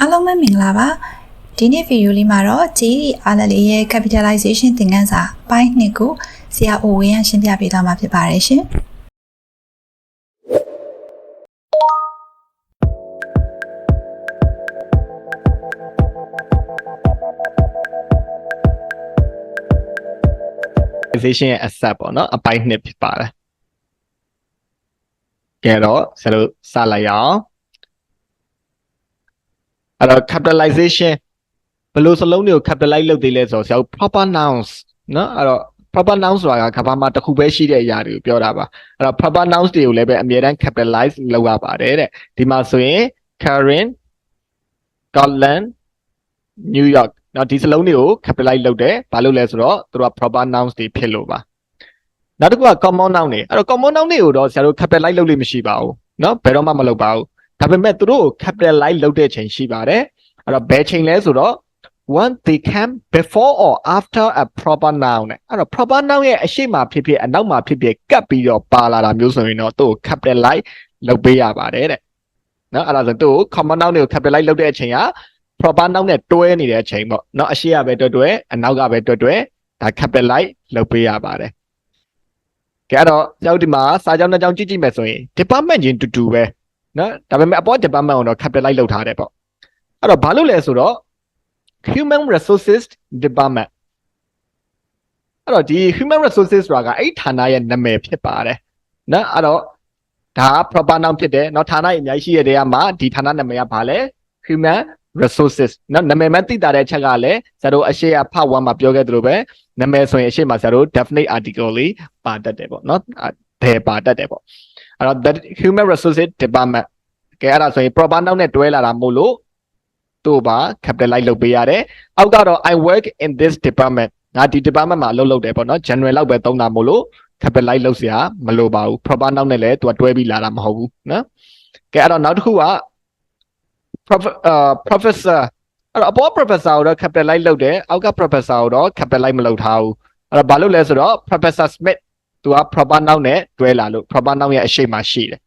အားလုံးပဲမင်္ဂလာပါဒီနေ့ဗီဒီယိုလေးမှာတော့ GE အားလက်လေးရဲ့ capitalization သင်ခန်းစာပိုင်းနှစ်ကိုဆရာအိုဝင်းရရှင်းပြပေးသွားမှာဖြစ်ပါတယ်ရှင် organization ရဲ့ asset ပေါ့နော်အပိုင်းနှစ်ဖြစ်ပါတယ်ကဲတော့ဆရာတို့စလိုက်ရအောင် အဲ့တော့ capitalization ဘယ်လိုစလုံးတွေကို capitalize လုပ်သေးလဲဆိုတော့ဆရာတို့ proper nouns နော်အဲ့တော့ proper nouns ဆိုတာကကဘာမှတစ်ခုပဲရှိတဲ့အရာတွေကိုပြောတာပါအဲ့တော့ proper nouns တွေကိုလည်းပဲအမြဲတမ်း capitalize လုပ်ရပါတယ်တဲ့ဒီမှာဆိုရင် Karen Scotland New York နော်ဒီစလုံးတွေကို capitalize လုပ်တယ်ဘာလို့လဲဆိုတော့သူတို့က proper nouns တွေဖြစ်လို့ပါနောက်တစ်ခုက common noun တွေအဲ့တော့ common noun တွေကိုတော့ဆရာတို့ capitalize လုပ်လို့မရှိပါဘူးနော်ဘယ်တော့မှမလုပ်ပါဘူး ဒါပေမဲ့သူတို့ကို capitalize လုပ်တဲ့ချိန်ရှိပါတယ်အဲ့တော့ဘယ်ချိန်လဲဆိုတော့ one they can before or after a proper noun နဲ့အဲ့တော့ proper noun ရဲ့အရှိမဖြစ်ဖြစ်အနောက်မှာဖြစ်ဖြစ်ကပ်ပြီးတော့ပါလာတာမျိုးဆိုရင်တော့သူ့ကို capitalize လုပ်ပေးရပါတယ်တဲ့နော်အဲ့ဒါဆိုသူ့ကို common noun တွေကို capitalize လုပ်တဲ့အချိန်က proper noun နဲ့တွဲနေတဲ့အချိန်ပေါ့နော်အရှိကပဲတွဲတွဲအနောက်ကပဲတွဲတွဲဒါ capitalize လုပ်ပေးရပါတယ်ကဲအဲ့တော့ကျောက်ဒီမှာစာကြောင်းတစ်ကြောင်းကြည့်ကြည့်မယ်ဆိုရင် department ချင်းတူတူပဲ နော်ဒါပေမဲ့ abort department ကိုတော့ capitalize လုပ်ထားတယ်ပေါ့အဲ့တော့ဘာလို့လဲဆိုတော့ human resources department အဲ့တော့ဒီ human resources ဆိုတာကအဲ့ဌာနရဲ့နာမည်ဖြစ်ပါတယ်နော်အဲ့တော့ဒါက proper noun ဖြစ်တယ်နော်ဌာနအများကြီးရှိတဲ့နေရာမှာဒီဌာနနာမည်ကဘာလဲ human resources နော်နာမည်မှသိတာတဲ့အချက်ကလည်းဇာတို့အရှိအဖတ်ဝမ်းမှာပြောခဲ့သလိုပဲနာမည်ဆိုရင်အရှိမှာဇာတို့ definite article လေးပါတတ်တယ်ပေါ့နော်တယ်ပါတတ်တယ်ပေါ့ အဲ့တော့ the human resources department ကဲအဲ့ဒါဆိုရင် proper noun နဲ့တွဲလာတာမို့လို့သူ့ပါ capitalize လုပ်ပေးရတယ်အောက်ကတော့ I work in this department ငါဒီ department မှာအလုပ်လုပ်တယ်ပေါ့နော် general လောက်ပဲသုံးတာမို့လို့ capitalize လုပ်စရာမလိုပါဘူး proper noun နဲ့လည်းသူကတွဲပြီးလာတာမဟုတ်ဘူးနော်ကဲအဲ့တော့နောက်တစ်ခုက professor အဲ့တော့အပေါ် professor ကိုတော့ capitalize လုပ်တယ်အောက်က professor ကိုတော့ capitalize မလုပ်ထားဘူးအဲ့တော့ဘာလို့လဲဆိုတော့ professor smith သူက proper noun နဲ့တွဲလာလို့ proper noun ရဲ့အရှိမှရှိတယ်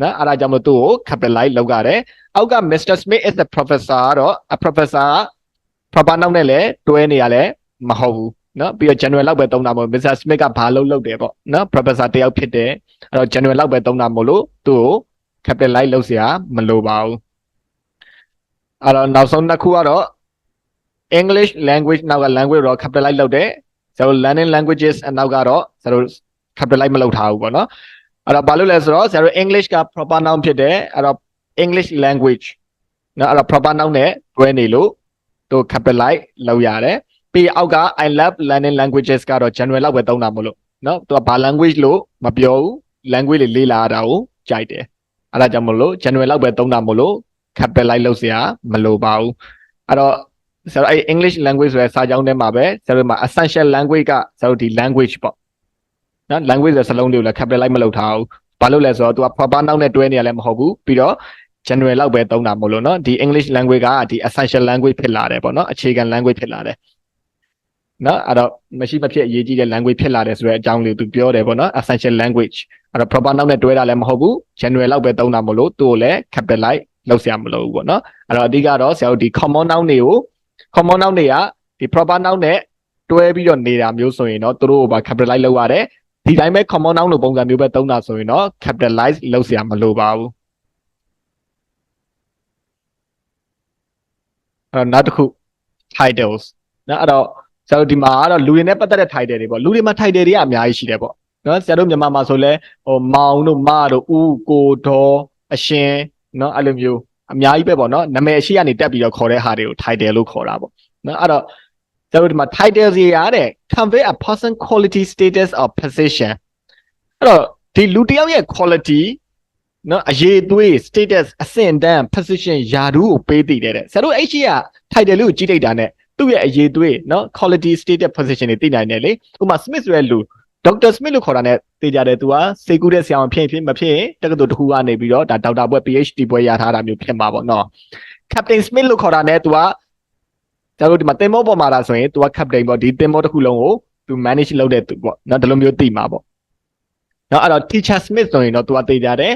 နော်အဲ့ဒါကြောင့်မို့သူ့ကို capitalize လုပ်ရတယ်အောက်က mr smith is the professor ကတော့ a professor က proper noun နဲ့လည်းတွဲနေရလဲမဟုတ်ဘူးနော်ပြီးတော့ general လောက်ပဲသုံးတာမို့ Mr. Smith ကဘာလုပ်လုပ်တယ်ပေါ့နော် professor တယောက်ဖြစ်တယ်အဲ့တော့ general လောက်ပဲသုံးတာမို့လို့သူ့ကို capitalize လုပ်เสียမလိုပါဘူးအဲ့တော့နောက်ဆုံးတစ်ခုကတော့ English language နောက်က language တော့ capitalize လုပ်တယ်ကျွန်တော် learning languages အနောက်ကတော့ကျွန်တော် capitalize မလုပ်ထားဘူးပေါ့နော်အဲ့တော့ဘာလို့လဲဆိုတော့ဆရာတို့ English က proper noun ဖြစ်တယ်အဲ့တော့ English language နော်အဲ့တော့ proper noun နဲ့တွဲနေလို့တို့ capitalize လုပ်ရတယ်ပြီးအောက်က I love learning languages ကတော့ general လောက်ပဲသုံးတာမလို့နော်သူကဘာ language လို့မပြောဘူး language လေးလေ့လာတာကိုကြိုက်တယ်အဲ့ဒါကြောင့်မလို့ general လောက်ပဲသုံးတာမလို့ capitalize လုပ်စရာမလိုပါဘူးအဲ့တော့ဆရာတို့အဲ့ English language ဆိုတဲ့စာကြောင်းထဲမှာပဲဆရာတို့မှာ essential language ကဆရာတို့ဒီ language ပေါ့ နော် language ဆိုတဲ့စလုံးတွေကိုလည်း capitalize မလုပ်ထားဘူးဘာလို့လဲဆိုတော့သူက proper noun နဲ့တွဲနေရလဲမဟုတ်ဘူးပြီးတော့ general လောက်ပဲသုံးတာမလို့เนาะဒီ English language ကဒီ essential language ဖြစ်လာတယ်ပေါ့เนาะအခြေခံ language ဖြစ်လာတယ်နော်အဲ့တော့မရှိမဖြစ်အရေးကြီးတဲ့ language ဖြစ်လာတယ်ဆိုတဲ့အကြောင်းလေးသူပြောတယ်ပေါ့နော် essential language အဲ့တော့ proper noun နဲ့တွဲတာလည်းမဟုတ်ဘူး general လောက်ပဲသုံးတာမလို့သူ့ကိုလည်း capitalize လောက်ဆရာမလိုဘူးပေါ့နော်အဲ့တော့အဓိကတော့ဆရာတို့ဒီ common noun တွေကို common noun တွေကဒီ proper noun နဲ့တွဲပြီးတော့နေတာမျိုးဆိုရင်တော့သူတို့ကိုပါ capitalize လုပ်ရတယ် ဒီတိုင်းပဲ common noun လိုပုံစံမျိုးပဲသုံးတာဆိုရင်တော့ capitalize လုပ်ဆရာမလိုပါဘူးအဲ့တော့နောက်တစ်ခု titles နော်အဲ့တော့ဆရာတို့ဒီမှာကတော့လူတွေနဲ့ပတ်သက်တဲ့ title တွေပေါ့လူတွေမှာ title တွေကအများကြီးရှိတယ်ပေါ့နော်ဆရာတို့မြန်မာမှာဆိုလဲဟိုမောင်တို့မတို့ဦးကိုဒေါ်အရှင်နော်အဲ့လိုမျိုးအများကြီးပဲပေါ့နော်နာမည်အရှိကနေတက်ပြီးတော့ခေါ်တဲ့ဟာတွေကို title လို့ခေါ်တာပေါ့နော်အဲ့တော့ ကျတို့ဒီမှာ title တွေရတဲ့ convey a person quality status of position အဲ့တော့ဒီလူတစ်ယောက်ရဲ့ quality နော်အရေးသွေး status အဆင့်တန်း position ယာဒူးကိုပေးတည်တယ်တဲ့ဆရာတို့အဲ့ရှိက title လေးကိုကြည့်လိုက်တာနဲ့သူ့ရဲ့အရေးသွေးနော် quality status position တွေသိနိုင်တယ်လေဥပမာ Smith ဆိုတဲ့လူဒေါက်တာ Smith လို့ခေါ်တာ ਨੇ သိကြတယ်သူကစေကူတဲ့ဆရာဝန်ဖြစ်ဖြစ်မဖြစ်တက္ကသိုလ်တစ်ခုကနေပြီးတော့ဒါဒေါက်တာဘွဲ့ PhD ဘွဲ့ရထားတာမျိုးဖြစ်မှာပေါ့နော် Captain Smith လို့ခေါ်တာ ਨੇ သူက ကျတို့ဒီမှာတင်မောပေါ်မှာလာဆိုရင်သူက captain ပေါ့ဒီတင်မောတစ်ခုလုံးကိုသူ manage လုပ်တဲ့သူပေါ့နော်ဒီလိုမျိုးသိမှာပေါ့နော်အဲ့တော့ teacher Smith ဆိုရင်တော့သူကသိကြတယ်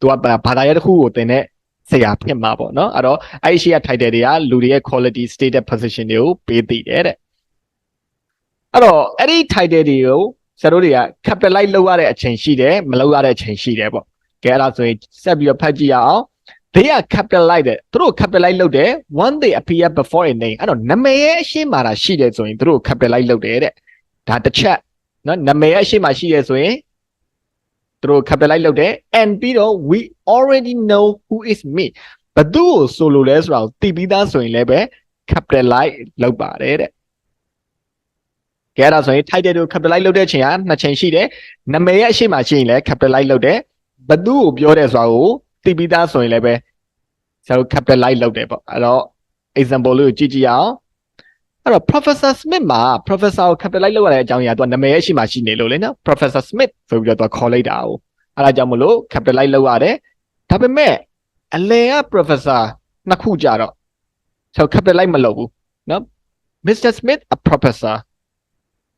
သူကဘာသာရပ်တစ်ခုကိုသင်တဲ့ဆရာဖြစ်မှာပေါ့နော်အဲ့တော့အဲ့ဒီရှိရ title တွေကလူတွေရဲ့ quality stated position တွေကိုပေးသိတယ်တဲ့အဲ့တော့အဲ့ဒီ title တွေကိုဆရာတို့တွေက capitalize လုပ်ရတဲ့အချိန်ရှိတယ်မလုပ်ရတဲ့အချိန်ရှိတယ်ပေါ့ကဲအဲ့ဒါဆိုရင်ဆက်ပြီးတော့ဖတ်ကြည့်ရအောင် they are capitalize တဲ့သူတို့ capitalize လုပ်တယ် one they appear before a name အဲ့တော့နာမည်ရဲ့အရှင်းမှာတာရှိတယ်ဆိုရင်သူတို့ capitalize လုပ်တယ်တဲ့ဒါတစ်ချက်နော်နာမည်ရဲ့အရှင်းမှာရှိတယ်ဆိုရင်သူတို့ capitalize လုပ်တယ် and ပြီးတော့ we already know who is me ဘသူ့ကိုဆိုလိုလဲဆိုတာကိုသိပြီးသားဆိုရင်လည်းပဲ capitalize လုပ်ပါတယ်တဲ့ကဲအဲ့ဒါဆိုရင် title ကို capitalize လုပ်တဲ့အချိန်ကနှစ်ချိန်ရှိတယ်နာမည်ရဲ့အရှင်းမှာရှိရင်လည်း capitalize လုပ်တယ်ဘသူ့ကိုပြောတယ်ဆိုတာကို သိပြီးသားဆိုရင်လည်းပဲဆရာတို့ capitalize လုပ်တယ်ပေါ့အဲ့တော့ example လေးကိုကြည့်ကြည့်အောင်အဲ့တော့ professor smith မှာ professor ကို capitalize လုပ်ရတဲ့အကြောင်းအရာသူကနာမည်ရဲ့အရှိမှရှိနေလို့လေနော် professor smith ဆိုပြီးတော့သူကခေါ်လိုက်တာ哦အဲ့ဒါကြောင့်မလို့ capitalize လုပ်ရတယ်ဒါပေမဲ့အလယ်က professor နှစ်ခုကြတော့ဆို capitalize မလုပ်ဘူးနော် Mr Smith a professor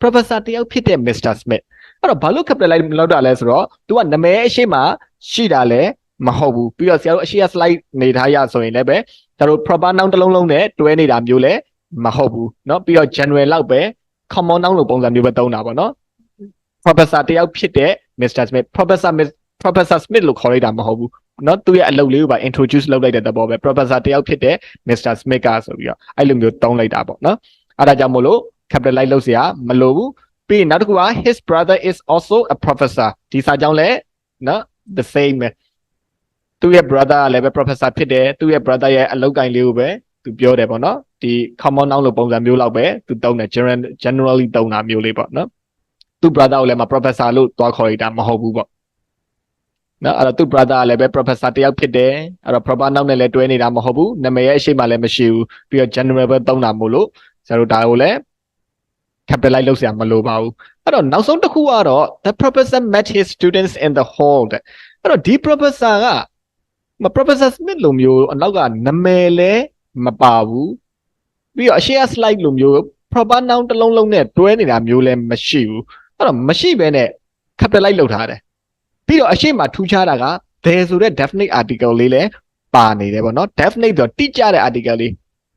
professor တယောက်ဖြစ်တဲ့ Mr Smith အဲ့တော့ဘာလို့ capitalize မလုပ်တာလဲဆိုတော့ तू ကနာမည်အရှိမှရှိတာလဲ မဟုတ်ဘူးပြီးတော့ဆရာတို့အရှိရ slide နေထားရဆိုရင်လည်းပဲဆရာတို့ proper noun တစ်လုံးလုံးနဲ့တွဲနေတာမျိုးလဲမဟုတ်ဘူးเนาะပြီးတော့ general လောက်ပဲ common noun လို့ပုံစံမျိုးပဲသုံးတာပေါ့เนาะ professor တယောက်ဖြစ်တဲ့ Mr Smith professor Miss professor Smith လို့ခေါ်လိုက်တာမဟုတ်ဘူးเนาะသူရဲ့အလုပ်လေးကိုပါ introduce လုပ်လိုက်တဲ့သဘောပဲ professor တယောက်ဖြစ်တဲ့ Mr Smith ကဆိုပြီးတော့အဲ့လိုမျိုးသုံးလိုက်တာပေါ့เนาะအဲ့ဒါကြောင့်မို့လို့ capitalize လုပ်เสียမလိုဘူးပြီးရင်နောက်တစ်ခုက his brother is also a professor ဒီစာကြောင်းလဲเนาะ the same ပဲ သူ့ရဲ့ brother ကလည်းပဲ professor ဖြစ်တယ်သူ့ရဲ့ brother ရဲ့အလုပ်ကိုင်လေးကိုပဲသူပြောတယ်ပေါ့နော်ဒီ common noun လို့ပုံစံမျိုးလောက်ပဲသူတုံးတယ် general generally တုံးတာမျိုးလေးပေါ့နော်သူ့ brother ကိုလည်းမ professor လို့တွားခေါ်လိုက်တာမဟုတ်ဘူးပေါ့နော်အဲ့တော့သူ့ brother ကလည်းပဲ professor တယောက်ဖြစ်တယ်အဲ့တော့ proper noun နဲ့လည်းတွဲနေတာမဟုတ်ဘူးနာမည်ရဲ့အရှိမှလည်းမရှိဘူးပြီးတော့ general ပဲတုံးတာမို့လို့ဆရာတို့ဒါကိုလည်း capitalize လုပ်စရာမလိုပါဘူးအဲ့တော့နောက်ဆုံးတစ်ခုကတော့ the professor met his students in the hall တဲ့အဲ့တော့ဒီ professor ကမ professor smith လိုမျိုးအနောက်ကနာမည်လဲမပါဘူးပြီးတော့အရှိအ slide လိုမျိုး proper noun တစ်လုံးလုံးနဲ့တွဲနေတာမျိုးလဲမရှိဘူးအဲ့တော့မရှိဘဲနဲ့ capitalize လုပ်ထားတယ်ပြီးတော့အရှိမထူးခြားတာက there ဆိုတဲ့ definite article လေးလဲပါနေတယ်ပေါ့နော် definite ဆိုတိကျတဲ့ article လေး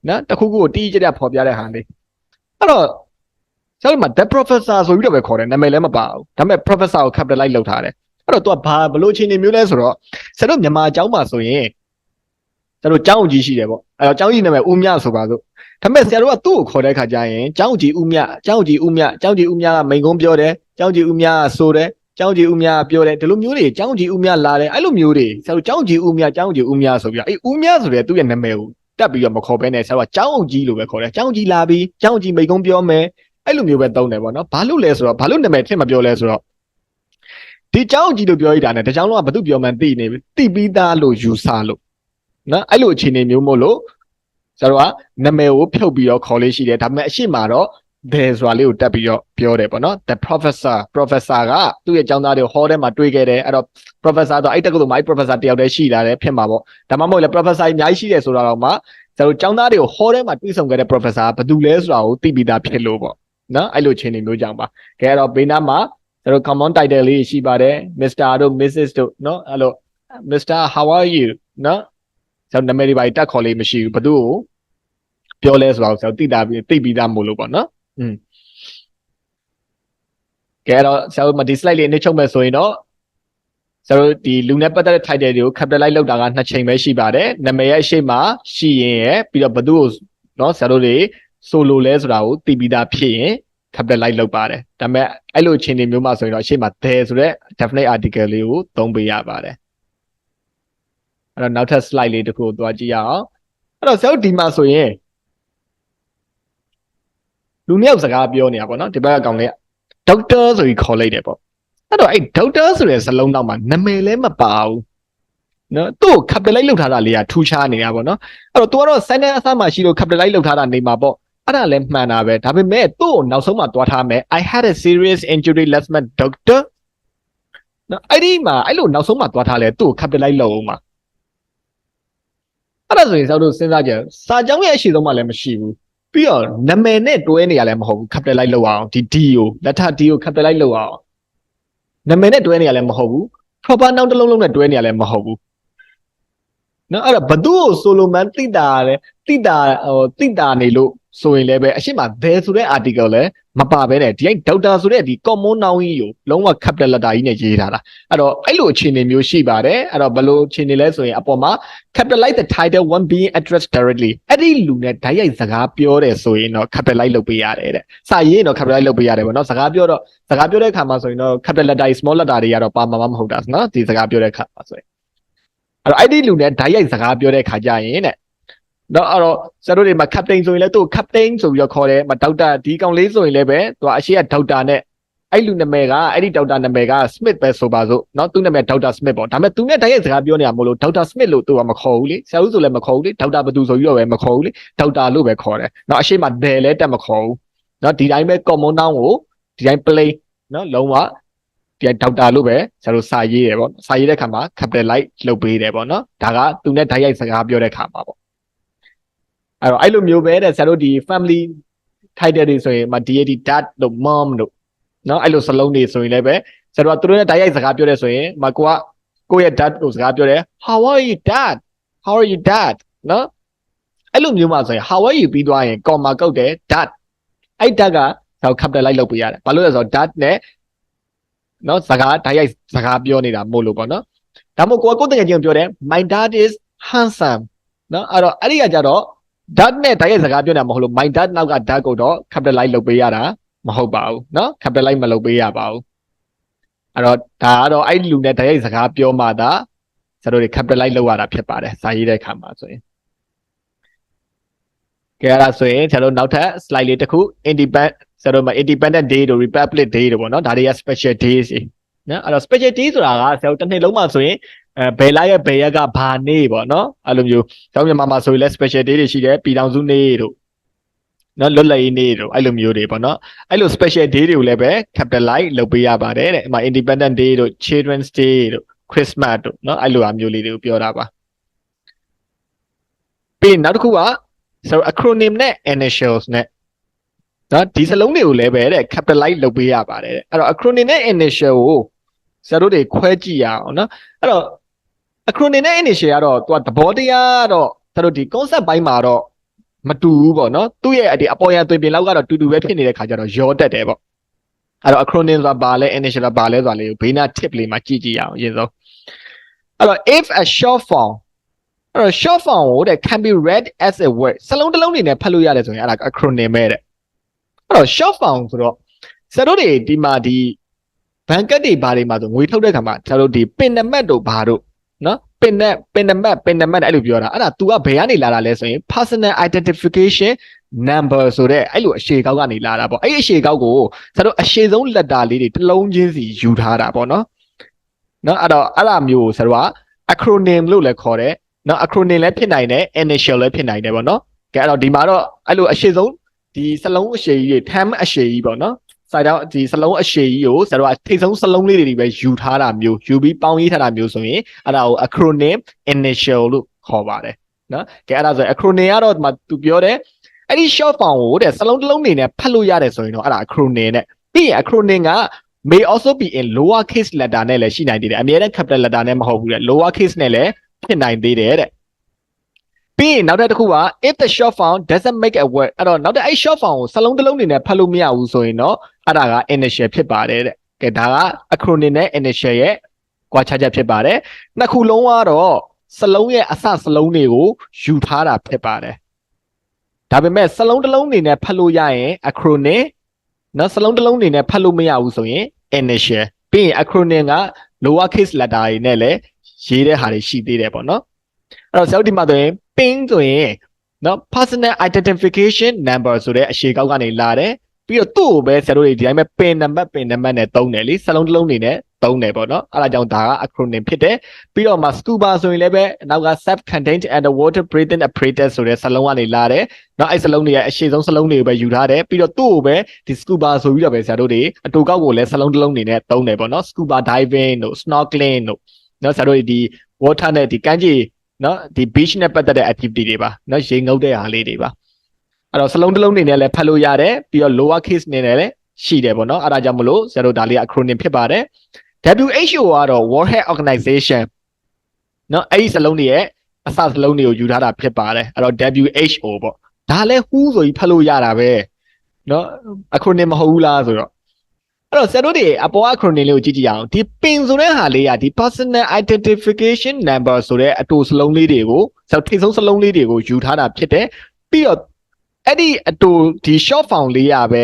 နော်တစ်ခုခုကိုတိကျတဲ့ဖော်ပြတဲ့ဟာလေးအဲ့တော့ကျတော့မှာ the professor ဆိုပြီးတော့ပဲခေါ်တယ်နာမည်လည်းမပါဘူးဒါပေမဲ့ professor ကို capitalize လုပ်ထားတယ် အဲ့တော့ तू ကဘာဘလို့အခြေအနေမျိုးလဲဆိုတော့ဆရာတို့မြန်မာအကြောင်းမှာဆိုရင်ဆရာတို့ကျောင်းကြီးရှိတယ်ပေါ့အဲ့တော့ကျောင်းကြီးနာမည်ဦးမြဆိုပါစို့ဒါပေမဲ့ဆရာတို့ကသူ့ကိုခေါ်တဲ့ခါကျရင်ကျောင်းကြီးဦးမြကျောင်းကြီးဦးမြကျောင်းကြီးဦးမြကမိန်ကုန်းပြောတယ်ကျောင်းကြီးဦးမြကဆိုတယ်ကျောင်းကြီးဦးမြကပြောတယ်ဒီလိုမျိုးတွေကျောင်းကြီးဦးမြလာတယ်အဲ့လိုမျိုးတွေဆရာတို့ကျောင်းကြီးဦးမြကျောင်းကြီးဦးမြဆိုပြီးတော့အဲ့ဦးမြဆိုတဲ့သူ့ရဲ့နာမည်ကိုတက်ပြီးတော့မခေါ်ဘဲနဲ့ဆရာတို့ကကျောင်းကြီးလို့ပဲခေါ်တယ်ကျောင်းကြီးလာပြီးကျောင်းကြီးမိန်ကုန်းပြောမယ်အဲ့လိုမျိုးပဲသုံးတယ်ပေါ့နော်ဘာလို့လဲဆိုတော့ဘာလို့နာမည်ထင်မပြောလဲဆိုတော့ ဒီเจ้าကြီးလို့ပြောရတာ ਨੇ တကြောင်လုံးကဘာသူပြောမှန်းသိနေပြီသိပြီးသားလို့ယူဆလို့နော်အဲ့လိုအခြေအနေမျိုးမို့လို့ကျတော့ကနာမည်ကိုဖြုတ်ပြီးတော့ခေါ်လေးရှိတယ်ဒါပေမဲ့အရှိမတော့ there ဆိုတာလေးကိုတက်ပြီးတော့ပြောတယ်ပေါ့နော် the professor professor ကသူ့ရဲ့ကျောင်းသားတွေကို hall ထဲမှာတွေ့ခဲ့တယ်အဲ့တော့ professor တော့အဲ့တက္ကသိုလ်မှာအဲ့ professor တယောက်တည်းရှိလာတယ်ဖြစ်မှာပေါ့ဒါမှမဟုတ်လေ professor အများကြီးရှိတယ်ဆိုတာတော့မှကျတော့ကျောင်းသားတွေကို hall ထဲမှာတွေ့ဆုံခဲ့တဲ့ professor ကဘယ်သူလဲဆိုတာကိုသိပြီးသားဖြစ်လို့ပေါ့နော်အဲ့လိုအခြေအနေမျိုးကြောင့်ပါကဲအဲ့တော့ဘေးနားမှာ ကျွန်တော် common title လေးရှိပါတယ် Mr. တို့ Mrs. တို့နော်အဲ့လို Mr. how are you နော်ကျွန်တော်နာမည်တွေပါတက်ခေါ်လေးမရှိဘူးဘသူ့ကိုပြောလဲဆိုတော့ကျွန်တော်သိတာပြီးသိပြီးသားမို့လို့ပေါ့နော်อืมကဲအဲ့တော့ကျွန်တော်ဒီ slide လေးအနည်းချုပ်မဲ့ဆိုရင်တော့ကျွန်တော်ဒီလူနဲ့ပတ်သက်တဲ့ title တွေကို capitalize လုပ်တာကနှစ်ချိန်ပဲရှိပါတယ်နာမည်ရဲ့အရှိမရှိရင်ရယ်ပြီးတော့ဘသူ့ကိုနော်ဆရာတို့တွေဆိုလိုလဲဆိုတာကိုသိပြီးသားဖြစ်ရင် capitalize လုပ်ပါတယ်ဒါပေမဲ့အဲ့လိုအခြေအနေမျိုးမှာဆိုရင်တော့အရှိမ there ဆိုတဲ့ definite article လေးကိုသုံးပေးရပါတယ်အဲ့တော့နောက်ထပ် slide လေးတစ်ခုကိုသွားကြည့်ရအောင်အဲ့တော့ဆရာတို့ဒီမှာဆိုရင်လူမျိုးစကားပြောနေတာပေါ့နော်ဒီဘက်ကကောင်လေးက doctor ဆိုပြီးခေါ်လိုက်တယ်ပေါ့အဲ့တော့အဲ့ doctor ဆိုတဲ့စလုံးတော့မှာနာမည်လည်းမပါဘူးနော်သူ့ကို capitalize လုပ်ထားတာလေးကထူးခြားနေတာပေါ့နော်အဲ့တော့ तू ကတော့ sentence အစမှာရှိလို့ capitalize လုပ်ထားတာနေမှာပေါ့ အဲ့ဒါလည်းမှန်တာပဲဒါပေမဲ့သူ့ကိုနောက်ဆုံးမှသွားထားမယ် I had a serious injury last month doctor နော်အဲ့ဒီမှာအဲ့လိုနောက်ဆုံးမှသွားထားလဲသူ့ကို capitalize လုပ်အောင်မှာအဲ့ဒါဆိုရင်စောက်တို့စဉ်းစားကြစာကြောင်းရဲ့အရှိဆုံးမှလည်းမရှိဘူးပြီးတော့နာမည်နဲ့တွဲနေရလည်းမဟုတ်ဘူး capitalize လုပ်အောင်ဒီ D ကိုလက်ထ D ကို capitalize လုပ်အောင်နာမည်နဲ့တွဲနေရလည်းမဟုတ်ဘူး proper noun တစ်လုံးလုံးနဲ့တွဲနေရလည်းမဟုတ်ဘူးနော်အဲ့တော့ဘသူ့ကိုဆိုလိုမန်တိတာလဲတိတာဟိုတိတာနေလို့ ဆိုရင်လည်းပဲအရှိမ there ဆိုတဲ့ article လဲမပါဘဲနဲ့ဒီအိဒေါက်တာဆိုတဲ့ဒီ common noun ကြီးကိုလုံးဝ capital letter ကြီးနဲ့ရေးထားတာအဲ့တော့အဲ့လိုအခြေအနေမျိုးရှိပါတယ်အဲ့တော့ဘယ်လိုအခြေအနေလဲဆိုရင်အပေါ်မှာ capitalize the title one being addressed directly အဲ့ဒီလူနဲ့ဓာတ်ရိုက်စကားပြောတယ်ဆိုရင်တော့ capitalize လုပ်ပေးရတယ်တဲ့စာရေးတော့ capitalize လုပ်ပေးရတယ်ပေါ့နော်စကားပြောတော့စကားပြောတဲ့အခါမှာဆိုရင်တော့ capital letter small letter တွေကတော့ပါမှာမဟုတ်တာနော်ဒီစကားပြောတဲ့အခါမှာဆိုရင်အဲ့တော့အဲ့ဒီလူနဲ့ဓာတ်ရိုက်စကားပြောတဲ့အခါကျရင်တဲ့ နော်အဲ့တော့ဆရာတို့တွေမှာ captain ဆိုရင်လည်းသူ့ captain ဆိုပြီးတော့ခေါ်တယ်မဒေါက်တာဒီကောင်လေးဆိုရင်လည်းပဲသူကအရှိကဒေါက်တာနဲ့အဲ့လူနာမည်ကအဲ့ဒီဒေါက်တာနာမည်က Smith ပဲဆိုပါစို့နော်သူ့နာမည်ဒေါက်တာ Smith ပေါ့ဒါပေမဲ့သူနဲ့တိုက်ရိုက်စကားပြောနေတာမဟုတ်လို့ဒေါက်တာ Smith လို့သူကမခေါ်ဘူးလေဆရာဦးဆိုလည်းမခေါ်ဘူးလေဒေါက်တာဘသူဆိုပြီးတော့ပဲမခေါ်ဘူးလေဒေါက်တာလို့ပဲခေါ်တယ်နော်အရှိမဒယ်လည်းတက်မခေါ်ဘူးနော်ဒီတိုင်းပဲ common noun ကိုဒီတိုင်း plain နော်လုံးဝဒီဒေါက်တာလို့ပဲဆရာတို့စာရေးတယ်ပေါ့စာရေးတဲ့ခါမှာ capitalize လုပ်ပေးတယ်ပေါ့နော်ဒါကသူနဲ့တိုက်ရိုက်စကားပြောတဲ့ခါမှာပေါ့ အဲ့တော့အဲ့လိုမျိုးပဲတဲ့ဆရာတို့ဒီ family title တွေဆိုရင်မ deity dad တို့ mom တို့နော်အဲ့လိုစလုံးတွေဆိုရင်လည်းပဲဆရာတို့ကသူတို့နဲ့တိုက်ရိုက်စကားပြောတယ်ဆိုရင်မကိုကကိုယ့်ရဲ့ dad ကိုစကားပြောတယ် how are you dad how are you dad နော်အဲ့လိုမျိုးမှဆိုရင် how are you ပြီးသွားရင် comma ကုတ်တယ် dad အဲ့ dad ကတော့ capitalize လုပ်ပေးရတယ်ဘာလို့လဲဆိုတော့ dad နဲ့နော်စကားတိုက်ရိုက်စကားပြောနေတာမို့လို့ပေါ့နော်ဒါမို့ကိုကကိုယ်တကယ်ချင်းပြောတယ် my dad is handsome နော်အဲ့တော့အဲ့ဒီကကြတော့ dad နဲ့တိုက်ရိုက်စကားပြောနေတာမဟုတ်လို့ my dad နောက်က dad ကိုတော့ capitalize လုပ်ပေးရတာမဟုတ်ပါဘူးเนาะ capitalize မလုပ်ပေးရပါဘူးအဲ့တော့ဒါကတော့အဲ့လူနဲ့တိုက်ရိုက်စကားပြောမှသာကျတို့တွေ capitalize လုပ်ရတာဖြစ်ပါတယ်စာရေးတဲ့အခါမှာဆိုရင်ကဲအဲ့ဒါဆိုရင်ကျတို့နောက်ထပ် slide လေးတစ်ခု independent ကျတို့မှာ independent day တို့ republic day တို့ပေါ့နော်ဒါတွေက special days တွေနော်အဲ့တော့ special day ဆိုတာကကျတို့တစ်နှစ်လုံးမှာဆိုရင် အဲဘယ်လာရဲ့ဘယ်ရက်ကဘာနေ့ပေါ့နော်အဲ့လိုမျိုးကျောင်းမြန်မာမှာဆိုရင်လည်း special day တွေရှိတယ်ပြည်တော်စုနေ့တို့နော်လွတ်လပ်ရေးနေ့တို့အဲ့လိုမျိုးတွေပေါ့နော်အဲ့လို special day တွေကိုလည်းပဲ capitalize လုပ်ပေးရပါတယ်တဲ့အဲ့မှာ independent day တို့ children's day တို့ christmas တို့နော်အဲ့လိုအမျိုးလေးတွေကိုပြောတာပါပြီးနောက်တစ်ခုကဆိုတော့ acronym နဲ့ initials နဲ့နော်ဒီစလုံးတွေကိုလည်းပဲတဲ့ capitalize လုပ်ပေးရပါတယ်တဲ့အဲ့တော့ acronym နဲ့ initial ကိုဆရာတို့တွေခွဲကြည့်ရအောင်နော်အဲ့တော့ acronym နဲ့ initial ကတော့သူကသဘောတရားတော့ဆရာတို့ဒီ concept ဘိုင်းမှာတော့မတူဘူးပေါ့နော်သူ့ရဲ့ဒီအပေါ်ရန်သွင်ပြင်လောက်ကတော့တူတူပဲဖြစ်နေတဲ့ခါကျတော့ရောတက်တယ်ပေါ့အဲ့တော့ acronym ဆိုတာဘာလဲ initial ဆိုတာဘာလဲဆိုတာလေးကိုဘေးနာ tip လေးမှာကြည့်ကြည့်ရအောင်အရင်ဆုံးအဲ့တော့ if a short form အဲ့တော့ short form ကိုတဲ့ can be read as a word စလုံးတစ်လုံးနေနဲ့ဖတ်လို့ရတယ်ဆိုရင်အဲ့ဒါ acronym ပဲတဲ့အဲ့တော့ short form ဆိုတော့ဆရာတို့တွေဒီမှာဒီဘန်ကတ်တွေဘာတွေမှာဆိုငွေထုတ်တဲ့ခါမှာဆရာတို့ဒီပင်နမတ်တို့ဘာတို့နော် ပင်နဲ့ပင်နမတ်ပင်နမတ်အဲ့လိုပြောတာအဲ့ဒါ तू ကဘယ်ကနေလာတာလဲဆိုရင် personal identification number ဆိုတဲ့အဲ့လိုအရှေကောက်ကနေလာတာပေါ့အဲ့ဒီအရှေကောက်ကိုဆရာတို့အရှေဆုံးလက်တာလေးတွေတစ်လုံးချင်းစီယူထားတာပေါ့နော်နော်အဲ့တော့အဲ့လိုမျိုးကိုဆရာတို့က acronym လို့လည်းခေါ်တယ်နော် acronym လည်းဖြစ်နိုင်တယ် initial လည်းဖြစ်နိုင်တယ်ပေါ့နော်ကဲအဲ့တော့ဒီမှာတော့အဲ့လိုအရှေဆုံးဒီစလုံးအရှေကြီးတွေ term အရှေကြီးပေါ့နော် စာတော့ဒီစလုံးအရှေကြီးကိုဆရာတို့ကထိတ်ဆုံးစလုံးလေးတွေပဲယူထားတာမျိုးယူပြီးပေါင်းရေးထားတာမျိုးဆိုရင်အဲ့ဒါကို acronym initial လို့ခေါ်ပါတယ်နော်ကဲအဲ့ဒါဆိုရင် acronym ကတော့ဒီမှာသူပြောတယ်အဲ့ဒီ short form ကိုတဲ့စလုံးတစ်လုံးနေနဲ့ဖတ်လို့ရတယ်ဆိုရင်တော့အဲ့ဒါ acronym နဲ့ပြီးရင် acronym က may also be in lower case letter နဲ့လည်းရှိနိုင်သေးတယ်အများနဲ့ capital letter နဲ့မဟုတ်ဘူးတဲ့ lower case နဲ့လည်းဖြစ်နိုင်သေးတယ်တဲ့ ပြီးရင်နောက်တစ်ခုက if the short form doesn't make a word အဲ့တော့နောက်တဲ့အဲ့ short form ကိုစလုံးတစ်လုံးနေနဲ့ဖတ်လို့မရဘူးဆိုရင်တော့အဲ့ဒါက initial ဖြစ်ပါတယ်တဲ့ကဲဒါက acronym နဲ့ initial ရဲ့ကွာခြားချက်ဖြစ်ပါတယ်နှစ်ခုလုံးကတော့စလုံးရဲ့အစစလုံးတွေကိုယူထားတာဖြစ်ပါတယ်ဒါပေမဲ့စလုံးတစ်လုံးနေနဲ့ဖတ်လို့ရရင် acronym နော်စလုံးတစ်လုံးနေနဲ့ဖတ်လို့မရဘူးဆိုရင် initial ပြီးရင် acronym က lower case letter တွေနဲ့လည်းရေးတဲ့ဟာတွေရှိသေးတယ်ပေါ့နော်အဲ့တော့ဆရာတို့ဒီမှာဆိုရင် pin ဆိုရင်နော် personal identification number ဆိုတဲ့အရှေကောက်ကနေလာတယ်ပြီးတော့သူ့ကိုပဲဆရာတို့တွေဒီတိုင်းပဲ pin number pin number နဲ့သုံးတယ်လေစလုံးတစ်လုံးနေနဲ့သုံးတယ်ပေါ့နော်အဲ့ဒါကြောင့်ဒါက acronym ဖြစ်တယ်ပြီးတော့မှ scuba ဆိုရင်လည်းပဲနောက်က self contained underwater breathing apparatus ဆိုတဲ့စလုံးကနေလာတယ်နော်အဲ့စလုံးတွေရဲ့အရှေ့ဆုံးစလုံးတွေကိုပဲယူထားတယ်ပြီးတော့သူ့ကိုပဲဒီ scuba ဆိုပြီးတော့ပဲဆရာတို့တွေအတူကောက်ကိုလည်းစလုံးတစ်လုံးနေနဲ့သုံးတယ်ပေါ့နော် scuba diving တို့ snorkeling တို့နော်ဆရာတို့ဒီ water နဲ့ဒီကမ်းခြေ နော်ဒီ beach နဲ့ပတ်သက်တဲ့ activity တွေပါနော်ရေငုပ်တဲ့ဟာလေးတွေပါအဲ့တော့စလုံးတစ်လုံးနေနဲ့လည်းဖတ်လို့ရတယ်ပြီးတော့ lower case နေနဲ့လည်းရှိတယ်ပေါ့နော်အဲ့ဒါကြောင့်မလို့ဆရာတို့ဒါလေး acronym ဖြစ်ပါတယ် WHO ကတော့ World Health Organization နော်အဲ့ဒီစလုံးတွေရဲ့အစစလုံးတွေကိုယူထားတာဖြစ်ပါတယ်အဲ့တော့ WHO ပေါ့ဒါလည်း WHO ဆိုပြီးဖတ်လို့ရတာပဲနော် acronym မဟုတ်ဘူးလားဆိုတော့ အဲ့တော့ဆရာတို့တွေအပေါ် acronym လေးကိုကြည့်ကြည့်အောင်ဒီ PIN ဆိုတဲ့ဟာလေးကဒီ personal identification number ဆိုတဲ့အတူစလုံးလေးတွေကိုဆရာတို့ထိပ်ဆုံးစလုံးလေးတွေကိုယူထားတာဖြစ်တယ်ပြီးတော့အဲ့ဒီအတူဒီ short form လေးရပဲ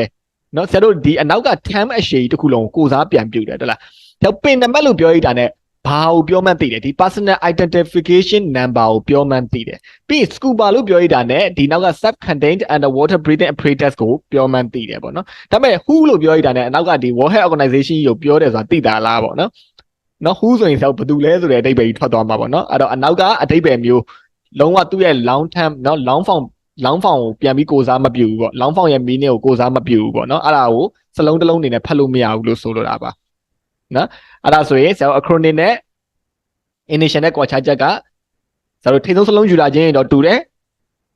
เนาะဆရာတို့ဒီအနောက်က term အရှိတစ်ခုလုံးကိုကိုစားပြန်ပြုတ်တယ်ဟုတ်လားဆရာ PIN နံပါတ်လို့ပြောရတာ ਨੇ ဘာကိုပြောမှန်းသိတယ်ဒီ personal identification number ကိုပြောမှန်းသိတယ်ပြီးရင် scuba လို့ပြောရတာ ਨੇ ဒီနောက်က self contained underwater breathing apparatus ကိုပြောမှန်းသိတယ်ပေါ့နော်ဒါပေမဲ့ who လို့ပြောရတာ ਨੇ အနောက်ကဒီ world health organization ကိုပြောတယ်ဆိုတာသိတာလားပေါ့နော်နော် who ဆိုရင်ဆရာဘယ်သူလဲဆိုတဲ့အဓိပ္ပာယ်ကြီးထွက်သွားမှာပေါ့နော်အဲ့တော့အနောက်ကအဓိပ္ပာယ်မျိုးလုံးဝသူ့ရဲ့ long term နော် long form long form ကိုပြန်ပြီးကိုစားမပြူဘူးပေါ့ long form ရဲ့ meaning ကိုကိုစားမပြူဘူးပေါ့နော်အဲ့ဒါကိုစလုံးတစ်လုံးအနေနဲ့ဖတ်လို့မရဘူးလို့ဆိုလိုတာပါ နော်အဲ့ဒါဆိုရင်ဆရာ acronym နဲ့ initial နဲ့ကွာခြားချက်ကဆရာတို့ထိဆုံးစလုံးယူလာခြင်းရင်တော့တူတယ်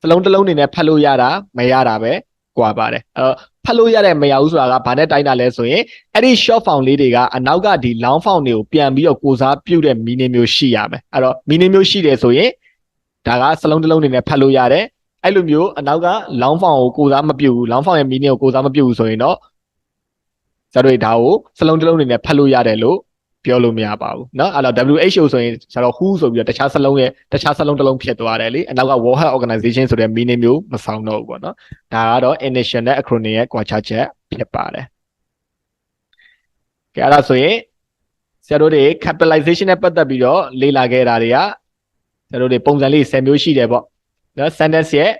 စလုံးတစ်လုံးအနေနဲ့ဖတ်လို့ရတာမရတာပဲကွာပါတယ်အဲ့တော့ဖတ်လို့ရတဲ့မရဘူးဆိုတာကဘာနဲ့တိုင်းတာလဲဆိုရင်အဲ့ဒီ short form လေးတွေကအနောက်ကဒီ long form တွေကိုပြန်ပြီးတော့ကိုစားပြုတ်တဲ့ meaning မျိုးရှိရမယ်အဲ့တော့ meaning မျိုးရှိတယ်ဆိုရင်ဒါကစလုံးတစ်လုံးအနေနဲ့ဖတ်လို့ရတယ်အဲ့လိုမျိုးအနောက်က long form ကိုကိုစားမပြုတ်ဘူး long form ရဲ့ meaning ကိုကိုစားမပြုတ်ဘူးဆိုရင်တော့ ဆရာတို့ဒါကိုစလုံးတစ်လုံးအနေနဲ့ဖတ်လို့ရတယ်လို့ပြောလို့မရပါဘူးเนาะအဲ့တော့ WHO ဆိုရင်ဆရာတော် WHO ဆိုပြီးတော့တခြားစလုံးရဲ့တခြားစလုံးတစ်လုံးဖြစ်သွားတယ်လေအနောက်က World Health Organization ဆိုတဲ့ meaning မျိုးမဆောင်တော့ဘူးပေါ့နော်ဒါကတော့ initial နဲ့ acronym ရဲ့ကွာခြားချက်ဖြစ်ပါတယ်ကဲအဲ့ဒါဆိုရင်ဆရာတို့တွေ capitalization နဲ့ပတ်သက်ပြီးတော့လေ့လာခဲ့တာတွေကဆရာတို့တွေပုံစံလေး10မျိုးရှိတယ်ပေါ့နော် sentence ရဲ့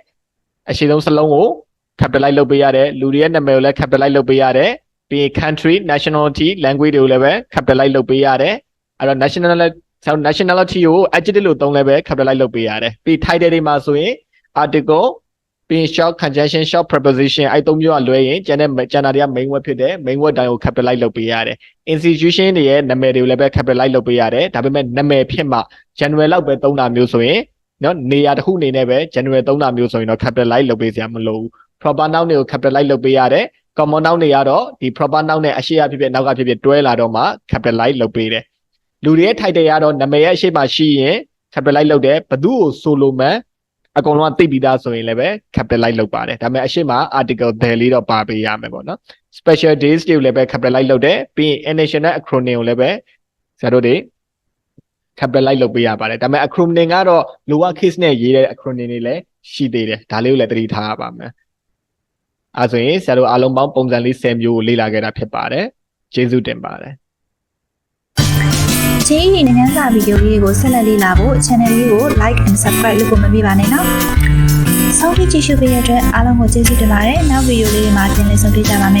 အရှိဆုံးစလုံးကို capitalize လုပ်ပေးရတယ်လူတွေရဲ့နာမည်ကိုလည်း capitalize လုပ်ပေးရတယ် ပြီးရင် country nationality language တွေကိုလည်းပဲ capitalize လုပ်ပေးရတယ်အဲ့တော့ national nationality ကို adjective လို့သုံးလည်းပဲ capitalize လုပ်ပေးရတယ်ပြီး title တွေမှာဆိုရင် article ပြီးရင် short conjunction short preposition အဲ့သုံးမျိုးကလွဲရင်ကျန်တဲ့ကျန်တာတွေက main word ဖြစ်တယ် main word တိုင်းကို capitalize လုပ်ပေးရတယ် institution တွေရဲ့နာမည်တွေကိုလည်းပဲ capitalize လုပ်ပေးရတယ်ဒါပေမဲ့နာမည်ဖြစ်မှ general လောက်ပဲသုံးတာမျိုးဆိုရင်နော်နေရာတစ်ခုအနေနဲ့ပဲ general သုံးတာမျိုးဆိုရင်တော့ capitalize လုပ်ပေးစရာမလိုဘူး proper noun တွေကို capitalize လုပ်ပေးရတယ် common noun တွေကတော့ဒီ proper noun နဲ့အရှိအဖြစ်ဖြစ်နောက်ကဖြစ်ဖြစ်တွဲလာတော့မှ capitalize လုပ်ပေးတယ်လူတွေရဲ့ title ကတော့နာမည်ရဲ့အရှိမရှိရင် capitalize လုပ်တယ်ဘသူ့ကိုဆိုလိုမှန်းအကုန်လုံးကသိပြီးသားဆိုရင်လည်းပဲ capitalize လုပ်ပါတယ်ဒါပေမဲ့အရှိမ article there လေးတော့ပါပေးရမယ်ပေါ့နော် special days တွေကိုလည်းပဲ capitalize လုပ်တယ်ပြီးရင် international acronym ကိုလည်းပဲဆရာတို့တွေ capitalize လုပ်ပေးရပါတယ်ဒါပေမဲ့ acronym ကတော့ lower case နဲ့ရေးတဲ့ acronym တွေလည်းရှိသေးတယ်ဒါလေးကိုလည်းသတိထားရပါမယ် အဲဆိုရင်ဆရာတို့အားလုံးပေါင်းပုံစံလေး10မျိုးကိုလေ့လာခဲ့တာဖြစ်ပါတယ်ကျေးဇူးတင်ပါတယ် JE နိုင်ငံစာဗီဒီယိုလေးကိုဆက်လက်လေ့လာဖို့ channel လေးကို like and subscribe လုပ်ဖို့မမေ့ပါနဲ့နော်။ဆုံးဖြတ်ကြည့်ရှုပေးရတဲ့အတွက်အားလုံးကိုကျေးဇူးတင်ပါတယ်။နောက်ဗီဒီယိုလေးတွေမှာပြန်လည်ဆုံတွေ့ကြပါမယ်